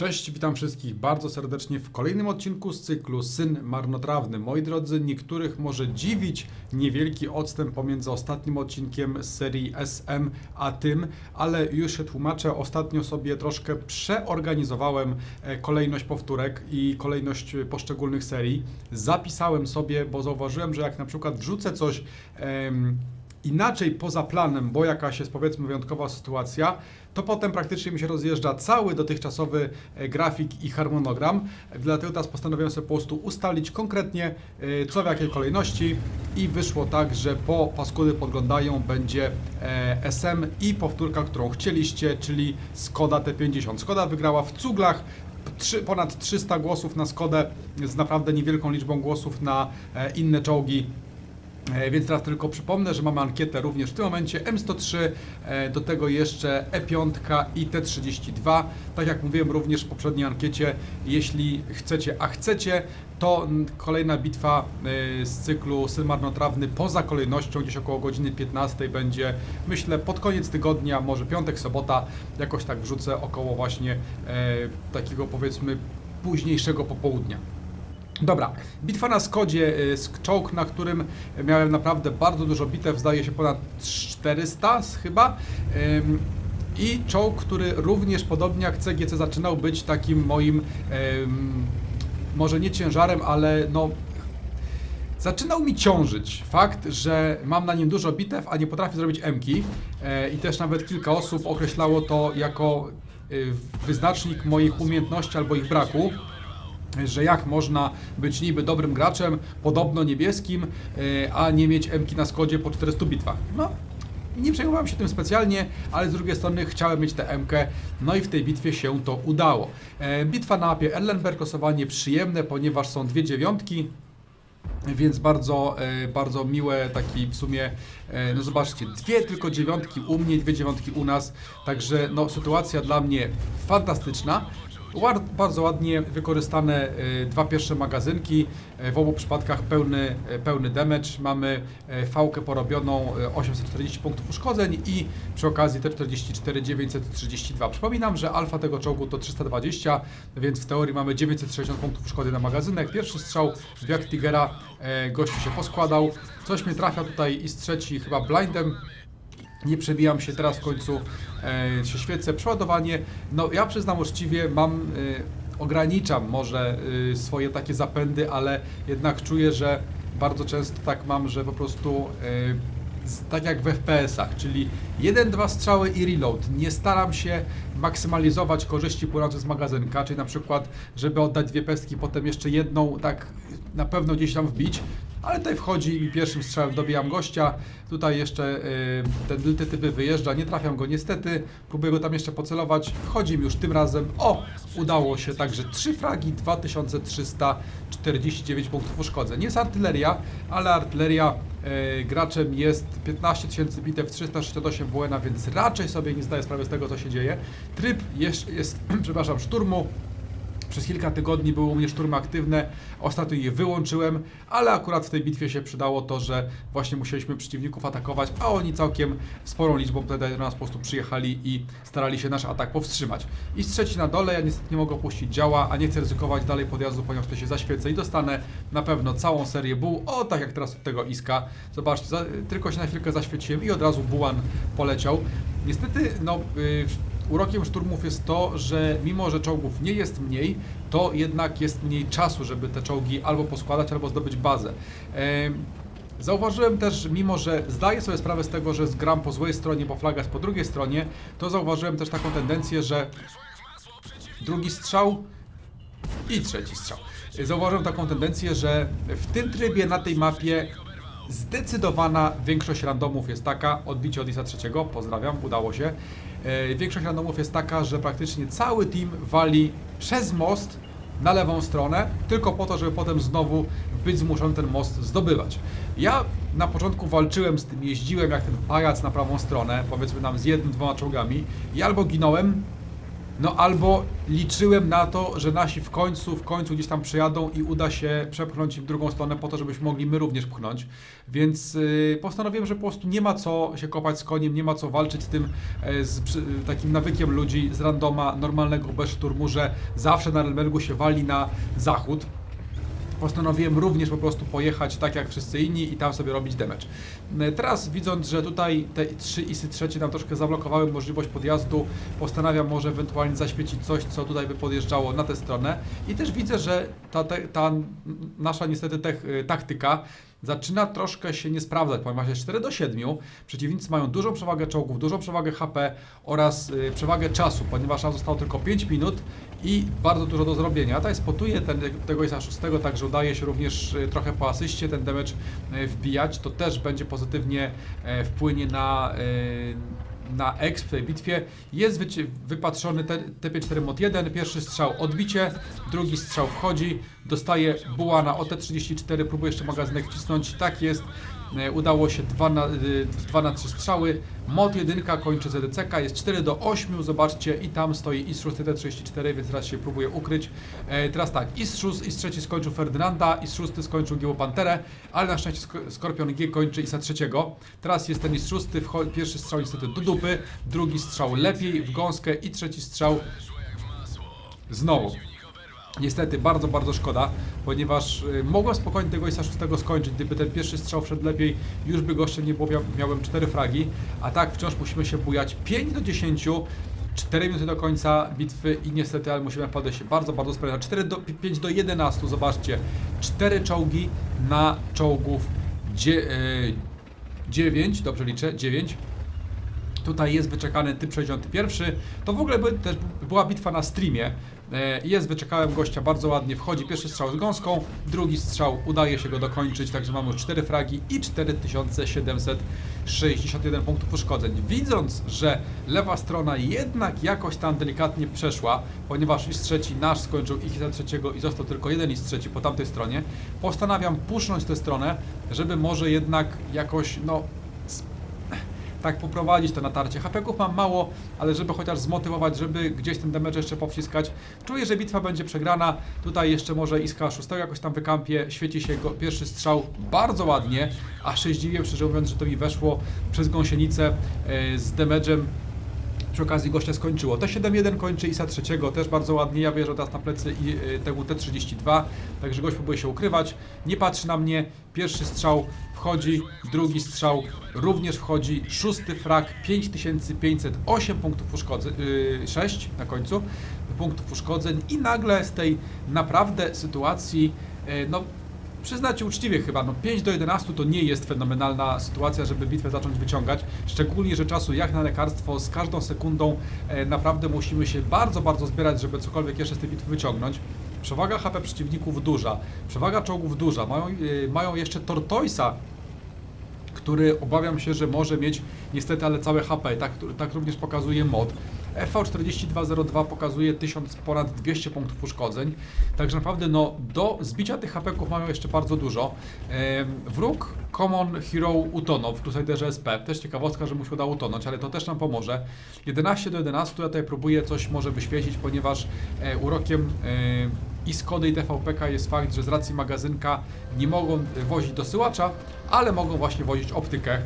Cześć, witam wszystkich bardzo serdecznie w kolejnym odcinku z cyklu Syn Marnotrawny. Moi drodzy, niektórych może dziwić niewielki odstęp pomiędzy ostatnim odcinkiem z serii SM a tym, ale już się tłumaczę. Ostatnio sobie troszkę przeorganizowałem e, kolejność powtórek i kolejność poszczególnych serii. Zapisałem sobie, bo zauważyłem, że jak na przykład wrzucę coś. em, inaczej poza planem, bo jakaś jest powiedzmy wyjątkowa sytuacja, to potem praktycznie mi się rozjeżdża cały dotychczasowy e, grafik i harmonogram. Dlatego teraz postanowiłem sobie po prostu ustalić konkretnie e, co w jakiej kolejności i wyszło tak, że po Paskudy podglądają będzie e, SM i powtórka, którą chcieliście, czyli Skoda T50. Skoda wygrała w cuglach trzy, ponad 300 głosów na Skodę z naprawdę niewielką liczbą głosów na inne czołgi Więc teraz tylko przypomnę, że mamy ankietę również w tym momencie M103, e, do tego jeszcze E5 i T32. Tak jak mówiłem również w poprzedniej ankiecie, jeśli chcecie, a chcecie, to kolejna bitwa e, z cyklu Syn Marnotrawny poza kolejnością, gdzieś około godziny 15 będzie, myślę, pod koniec tygodnia, może piątek, sobota, jakoś tak wrzucę około właśnie e, takiego powiedzmy późniejszego popołudnia. Dobra, bitwa na Skodzie, y, czołg, na którym miałem naprawdę bardzo dużo bitew, zdaje się ponad 400 chyba. I czołg, który również podobnie jak CGC zaczynał być takim moim, może nie ciężarem, ale no Zaczynał mi ciążyć fakt, że mam na nim dużo bitew, a nie potrafię zrobić M-ki. E, I też nawet kilka osób określało to jako y, wyznacznik moich umiejętności albo ich braku że jak można być niby dobrym graczem, podobno niebieskim, e, a nie mieć M-ki na skodzie po 400 bitwach. No, nie przejmowałem się tym specjalnie, ale z drugiej strony chciałem mieć tę M-kę, no i w tej bitwie się to udało. E, Bitwa na mapie Erlenberg, losowanie przyjemne, ponieważ są dwie dziewiątki, więc bardzo, e, bardzo miłe, taki w sumie, no zobaczcie, dwie tylko dziewiątki u mnie, dwie dziewiątki u nas, także no sytuacja dla mnie fantastyczna. Bardzo ładnie wykorzystane e, dwa pierwsze magazynki, e, w obu przypadkach pełny, e, pełny damage, mamy fałkę porobioną e, 840 punktów uszkodzeń i przy okazji T44 932. Przypominam, że alfa tego czołgu to 320, więc w teorii mamy 960 punktów uszkodzeń na magazynek. Pierwszy strzał w jak Tigera, gościu się poskładał, coś mnie trafia tutaj i z trzeci chyba blindem, nie przebijam się teraz w końcu, e, się świecę. Przeładowanie, no ja przyznam uczciwie, mam, e, ograniczam może e, swoje takie zapędy, ale jednak czuję, że bardzo często tak mam, że po prostu tak jak w FPS-ach, czyli jeden, dwa strzały i reload. Nie staram się maksymalizować korzyści płynących z magazynka, czyli na przykład, żeby oddać dwie pestki, potem jeszcze jedną, tak na pewno gdzieś tam wbić. Ale tutaj wchodzi i pierwszym strzałem dobijam gościa. Tutaj jeszcze y, ten Delty typy wyjeżdża, nie trafiam go niestety. Próbuję go tam jeszcze pocelować. Wchodzi mi już tym razem. O! Udało się, także 3 fragi, 2349 punktów uszkodzeń. Nie jest artyleria, ale artyleria y, graczem jest 15 tysięcy bitew, 368 WN, więc raczej sobie nie zdaję sprawy z tego, co się dzieje. Tryb jest, jest przepraszam, szturmu. Przez kilka tygodni były u mnie szturmy aktywne, ostatnio je wyłączyłem, ale akurat w tej bitwie się przydało to, że właśnie musieliśmy przeciwników atakować, a oni całkiem sporą liczbą wtedy do nas po prostu przyjechali i starali się nasz atak powstrzymać. I trzeci na dole, ja niestety nie mogę opuścić działa, a nie chcę ryzykować dalej podjazdu, ponieważ to się zaświecę i dostanę na pewno całą serię buł, o tak jak teraz od tego iska. Zobaczcie, za, tylko się na chwilkę zaświeciłem i od razu bułan poleciał. Niestety, no... Yy, Urokiem szturmów jest to, że mimo, że czołgów nie jest mniej, to jednak jest mniej czasu, żeby te czołgi albo poskładać, albo zdobyć bazę. Em, Zauważyłem też, mimo że zdaję sobie sprawę z tego, że gram po złej stronie, bo flaga jest po drugiej stronie, to zauważyłem też taką tendencję, że drugi strzał i trzeci strzał. Zauważyłem taką tendencję, że w tym trybie na tej mapie zdecydowana większość randomów jest taka, odbicie od ISA trzeciego, pozdrawiam, udało się. E, Większość randomów jest taka, że praktycznie cały team wali przez most na lewą stronę, tylko po to, żeby potem znowu być zmuszony ten most zdobywać. Ja na początku walczyłem z tym, jeździłem jak ten pajac na prawą stronę, powiedzmy nam z jednym, dwoma czołgami i albo ginąłem, No albo liczyłem na to, że nasi w końcu, w końcu gdzieś tam przyjadą i uda się przepchnąć im drugą stronę po to, żebyśmy mogli my również pchnąć. Więc yy, postanowiłem, że po prostu nie ma co się kopać z koniem, nie ma co walczyć z tym e, z takim nawykiem ludzi z randoma normalnego bez szturmu, że zawsze na Relmelgu się wali na zachód postanowiłem również po prostu pojechać tak jak wszyscy inni i tam sobie robić damage. E, Teraz widząc, że tutaj te trzy isy trzecie nam troszkę zablokowały możliwość podjazdu, postanawiam może ewentualnie zaświecić coś, co tutaj by podjeżdżało na tę stronę i też widzę, że ta, te, ta nasza niestety tech, y, taktyka zaczyna troszkę się nie sprawdzać, ponieważ jest 4 do 7. Przeciwnicy mają dużą przewagę czołgów, dużą przewagę HP oraz y, przewagę czasu, ponieważ nam zostało tylko 5 minut i bardzo dużo do zrobienia. Tutaj spotuję ten, tego isa 6, także udaje się również y, trochę po asyście ten damage y, wbijać. To też będzie pozytywnie e, wpłynie na y, na exp w tej bitwie. Jest wypatrzony te- TP4 mod 1, pierwszy strzał odbicie, drugi strzał wchodzi, dostaje buła na OT34, próbuje jeszcze magazynek wcisnąć, tak jest, udało się 2 na, 2 na 3 strzały, mod 1 kończy ZDCK, jest 4 do 8, zobaczcie i tam stoi IS 6 T34, więc teraz się próbuje ukryć. E, teraz tak, IS 6, IS 3 skończył Ferdynanda, IS 6 skończył Gieło Panterę, ale na szczęście Sk- Skorpion G kończy ISa 3. Teraz jest ten IS 6, wcho- pierwszy strzał niestety do dupy, drugi strzał lepiej w gąskę i trzeci strzał znowu. Niestety bardzo, bardzo szkoda, ponieważ y, mogłem spokojnie tego ISa 6 skończyć, gdyby ten pierwszy strzał wszedł lepiej, już by goście nie było, mia- miałem 4 fragi, a tak wciąż musimy się bujać 5 do 10, 4 minuty do końca bitwy i niestety, ale musimy podejść się bardzo, bardzo sprężać. 4 do, 5 do 11, zobaczcie, 4 czołgi na czołgów dzie, y, 9, dobrze liczę, 9. Tutaj jest wyczekany typ 61. To w ogóle by, też była bitwa na streamie. E, Jest, wyczekałem gościa bardzo ładnie. Wchodzi pierwszy strzał z gąską, drugi strzał udaje się go dokończyć, także mamy już 4 fragi i 4761 punktów uszkodzeń. Widząc, że lewa strona jednak jakoś tam delikatnie przeszła, ponieważ i trzeci nasz skończył ich trzeciego i został tylko jeden i trzeci po tamtej stronie, postanawiam pusznąć tę stronę, żeby może jednak jakoś, no, tak poprowadzić to natarcie. HP-ków mam mało, ale żeby chociaż zmotywować, żeby gdzieś ten damage jeszcze powciskać. Czuję, że bitwa będzie przegrana. Tutaj jeszcze może Iska 6 jakoś tam wykampie. Świeci się go, pierwszy strzał bardzo ładnie, a się zdziwiłem, szczerze mówiąc, że to mi weszło przez gąsienicę e, z damage'em przy okazji gościa skończyło. T7-1 kończy ISA trzeciego, też bardzo ładnie. Ja wierzę teraz na plecy i y, tego T32, także gość próbuje się ukrywać. Nie patrzy na mnie. Pierwszy strzał wchodzi, drugi strzał również wchodzi. Szósty frag 5508 punktów uszkodzeń, yy, 6 na końcu punktów uszkodzeń i nagle z tej naprawdę sytuacji, yy, no Przyznacie uczciwie chyba, no 5 do 11 to nie jest fenomenalna sytuacja, żeby bitwę zacząć wyciągać. Szczególnie, że czasu jak na lekarstwo z każdą sekundą e, naprawdę musimy się bardzo, bardzo zbierać, żeby cokolwiek jeszcze z tej bitwy wyciągnąć. Przewaga HP przeciwników duża, przewaga czołgów duża, mają, e, mają jeszcze Tortoisa, który obawiam się, że może mieć niestety ale całe HP, tak, tak również pokazuje mod. FV4202 pokazuje 1000 ponad 200 punktów uszkodzeń, także naprawdę no, do zbicia tych HP-ków mają jeszcze bardzo dużo. Wróg Common Hero utonął w Crusaderze SP, też ciekawostka, że mu się udało utonąć, ale to też nam pomoże. 11 do 11 ja tutaj próbuję coś może wyświecić, ponieważ e, urokiem e, i Skody i TVPK jest fakt, że z racji magazynka nie mogą e, wozić dosyłacza, ale mogą właśnie wozić optykę,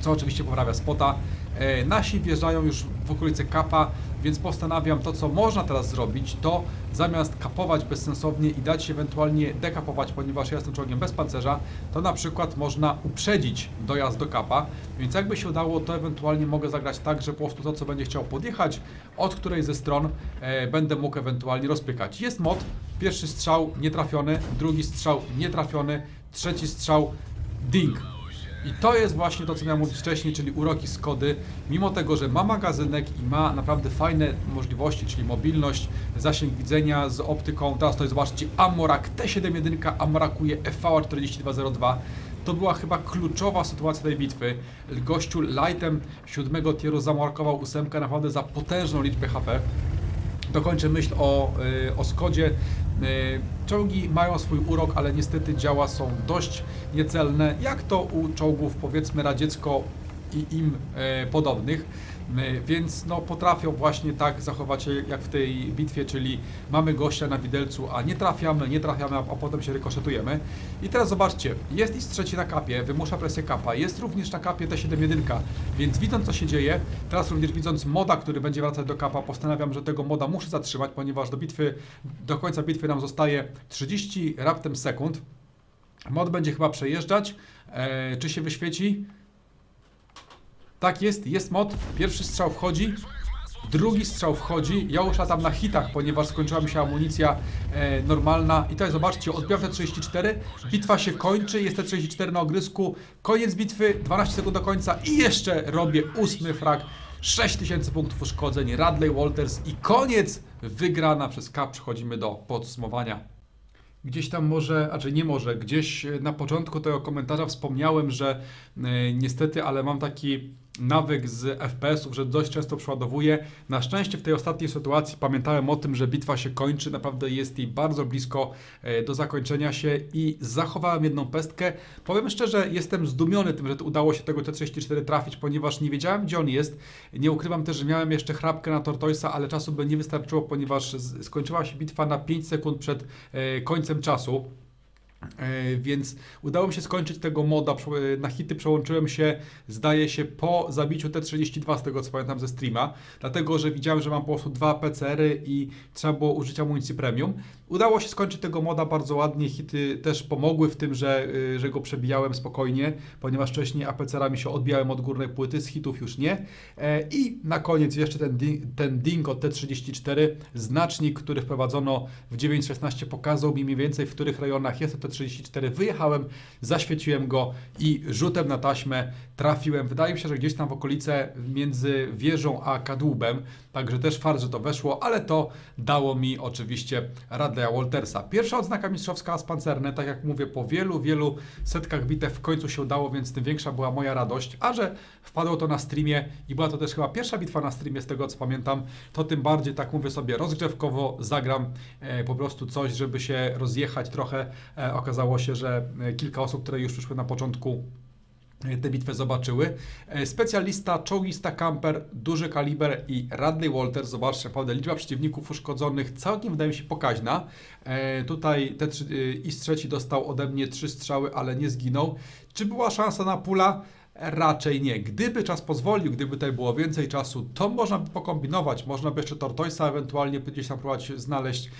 co oczywiście poprawia spota. E, Nasi wjeżdżają już w okolice kapa, więc postanawiam to, co można teraz zrobić, to zamiast kapować bezsensownie i dać się ewentualnie dekapować, ponieważ ja jestem czołgiem bez pancerza, to na przykład można uprzedzić dojazd do kapa, więc jakby się udało, to ewentualnie mogę zagrać tak, że po prostu to, co będzie chciał podjechać, od której ze stron e, będę mógł ewentualnie rozpykać. Jest mod, pierwszy strzał nietrafiony, drugi strzał nietrafiony, trzeci strzał ding. I to jest właśnie to, co miałem mówić wcześniej, czyli uroki Skody. Mimo tego, że ma magazynek i ma naprawdę fajne możliwości, czyli mobilność, zasięg widzenia z optyką. Teraz to jest, zobaczcie, Amorak T71 Amorakuje FV4202. To była chyba kluczowa sytuacja tej bitwy. Gościu lightem siódmego tieru zamarkował ósemkę naprawdę za potężną liczbę HP dokończę myśl o, y, o Skodzie. Y, Czołgi mają swój urok, ale niestety działa są dość niecelne, jak to u czołgów powiedzmy radziecko i im e, podobnych. E, Więc no, potrafią właśnie tak zachować się jak w tej bitwie, czyli mamy gościa na widelcu, a nie trafiamy, nie trafiamy, a, potem się rykoszetujemy. I teraz zobaczcie, jest i trzeci na kapie, wymusza presję kapa, jest również na kapie T7-1, więc widząc co się dzieje, teraz również widząc moda, który będzie wracać do kapa, postanawiam, że tego moda muszę zatrzymać, ponieważ do bitwy, do końca bitwy nam zostaje 30 raptem sekund. Mod będzie chyba przejeżdżać. E, czy się wyświeci? Tak jest, jest mod. Pierwszy strzał wchodzi. Drugi strzał wchodzi. Ja latam na hitach, ponieważ skończyła mi się amunicja e, normalna. I tutaj zobaczcie, odbieram te 34. Bitwa się kończy, jest te 34 na ogrysku. Koniec bitwy, 12 sekund do końca i jeszcze robię ósmy frag. 6000 punktów uszkodzeń, Radley Walters i koniec wygrana przez K. Przechodzimy do podsumowania. Gdzieś tam może, a czy nie może, gdzieś na początku tego komentarza wspomniałem, że e, niestety, ale mam taki nawyk z FPS-ów, że dość często przeładowuję. Na szczęście w tej ostatniej sytuacji pamiętałem o tym, że bitwa się kończy, naprawdę jest jej bardzo blisko e, do zakończenia się i zachowałem jedną pestkę. Powiem szczerze, jestem zdumiony tym, że udało się tego T34 trafić, ponieważ nie wiedziałem, gdzie on jest. Nie ukrywam też, że miałem jeszcze chrapkę na Tortoisa, ale czasu by nie wystarczyło, ponieważ skończyła się bitwa na 5 sekund przed e, końcem czasu. E, Więc udało mi się skończyć tego moda. Na hity przełączyłem się, zdaje się, po zabiciu T32, z tego co pamiętam ze streama, dlatego że widziałem, że mam po prostu dwa PCR-y i trzeba było użyć amunicji premium. Udało się skończyć tego moda bardzo ładnie. Hity też pomogły w tym, że, y, że go przebijałem spokojnie, ponieważ wcześniej APCR-ami się odbijałem od górnej płyty, z hitów już nie. E, I na koniec jeszcze ten, ten ding od T34, znacznik, który wprowadzono w 9.16 pokazał mi mniej więcej w których rejonach jest T34. Wyjechałem, zaświeciłem go i rzutem na taśmę trafiłem. Wydaje mi się, że gdzieś tam w okolice między wieżą a kadłubem, także też fakt, że to weszło, ale to dało mi oczywiście Radleya Waltersa. Pierwsza odznaka mistrzowska z pancerne, tak jak mówię, po wielu, wielu setkach bitew w końcu się udało, więc tym większa była moja radość. A że wpadło to na streamie i była to też chyba pierwsza bitwa na streamie, z tego co pamiętam, to tym bardziej, tak mówię sobie, rozgrzewkowo zagram e, po prostu coś, żeby się rozjechać trochę. E, okazało się, że e, kilka osób, które już przyszły na początku e, tę bitwę zobaczyły. E, Specjalista, czołgista camper, duży kaliber i Radley Walters. Zobaczcie, naprawdę liczba przeciwników uszkodzonych całkiem wydaje mi się pokaźna. E, tutaj te trzy, IS trzeci dostał ode mnie trzy strzały, ale nie zginął. Czy była szansa na pula? Raczej nie. Gdyby czas pozwolił, gdyby tutaj było więcej czasu, to można by pokombinować. Można by jeszcze Tortoisa ewentualnie gdzieś tam próbować znaleźć.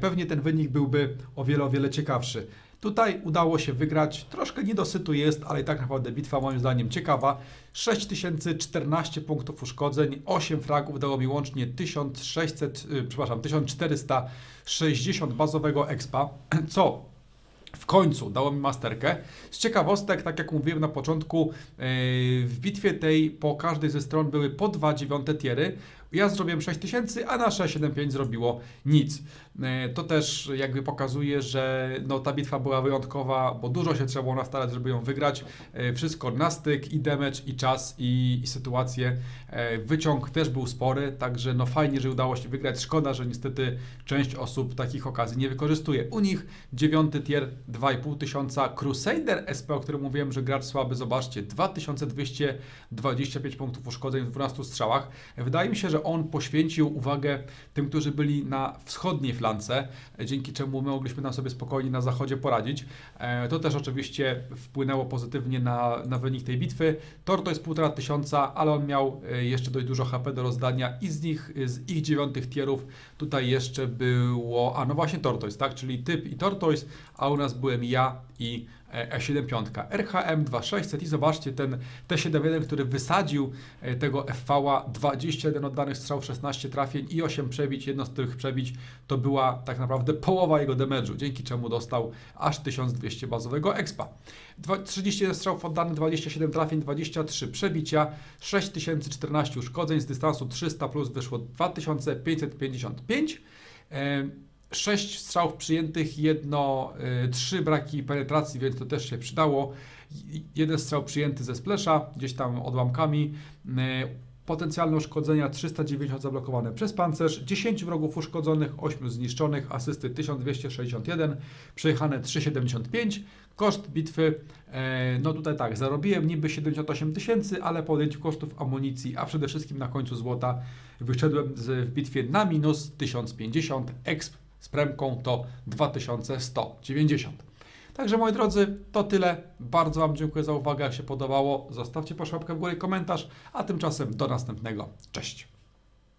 Pewnie ten wynik byłby o wiele, o wiele ciekawszy. Tutaj udało się wygrać. Troszkę niedosytu jest, ale i tak naprawdę bitwa moim zdaniem ciekawa. 6014 punktów uszkodzeń, 8 fragów dało mi łącznie 1600, y, przepraszam, 1460 bazowego expa, co w końcu dało mi masterkę. Z ciekawostek, tak jak mówiłem na początku, yy, w bitwie tej po każdej ze stron były po dwa dziewiąte tiery. Ja zrobiłem 6000, a nasze 75 zrobiło nic. Yy, To też jakby pokazuje, że no, ta bitwa była wyjątkowa, bo dużo się trzeba było nastarać, żeby ją wygrać. Yy, Wszystko na styk, i damage, i czas, i, i sytuację. Yy, Wyciąg też był spory, także no fajnie, że udało się wygrać. Szkoda, że niestety część osób takich okazji nie wykorzystuje. U nich dziewiąty tier 2,5 tysiąca. Crusader SP, o którym mówiłem, że gracz słaby, zobaczcie, 2225 punktów uszkodzeń w 12 strzałach. Wydaje mi się, że on poświęcił uwagę tym, którzy byli na wschodniej flance, dzięki czemu my mogliśmy nam sobie spokojnie na zachodzie poradzić. E, To też oczywiście wpłynęło pozytywnie na, na wynik tej bitwy. Tor to jest 1,5 tysiąca, ale on miał e, jeszcze dość dużo HP do rozdania i z nich, z ich dziewiątych tierów tutaj jeszcze było, a no właśnie Tortoise, tak, czyli typ i Tortoise, a u nas byłem ja i E75. RHM 2600 i zobaczcie ten T71, który wysadził e, tego FV-a 21 oddanych strzał, 16 trafień i 8 przebić. Jedno z tych przebić to była tak naprawdę połowa jego damage'u, dzięki czemu dostał aż 1200 bazowego expa. Dwa- 31 strzałów oddanych, 27 trafień, 23 przebicia, 6014 uszkodzeń z dystansu 300 plus wyszło 2555. E, 6 strzałów przyjętych, jedno, y, trzy braki penetracji, więc to też się przydało. Jeden strzał przyjęty ze splesza, gdzieś tam odłamkami. Y, Potencjalne uszkodzenia 390 zablokowane przez pancerz, 10 wrogów uszkodzonych, 8 zniszczonych, asysty 1261, przejechane 375. Koszt bitwy, e, no tutaj tak, zarobiłem niby 78 tysięcy, ale po odjęciu kosztów amunicji, a przede wszystkim na końcu złota wyszedłem z, w bitwie na minus 1050, exp z premką to 2190. Także moi drodzy, to tyle. Bardzo Wam dziękuję za uwagę. Jak się podobało, zostawcie proszę w górę i komentarz, a tymczasem do następnego. Cześć!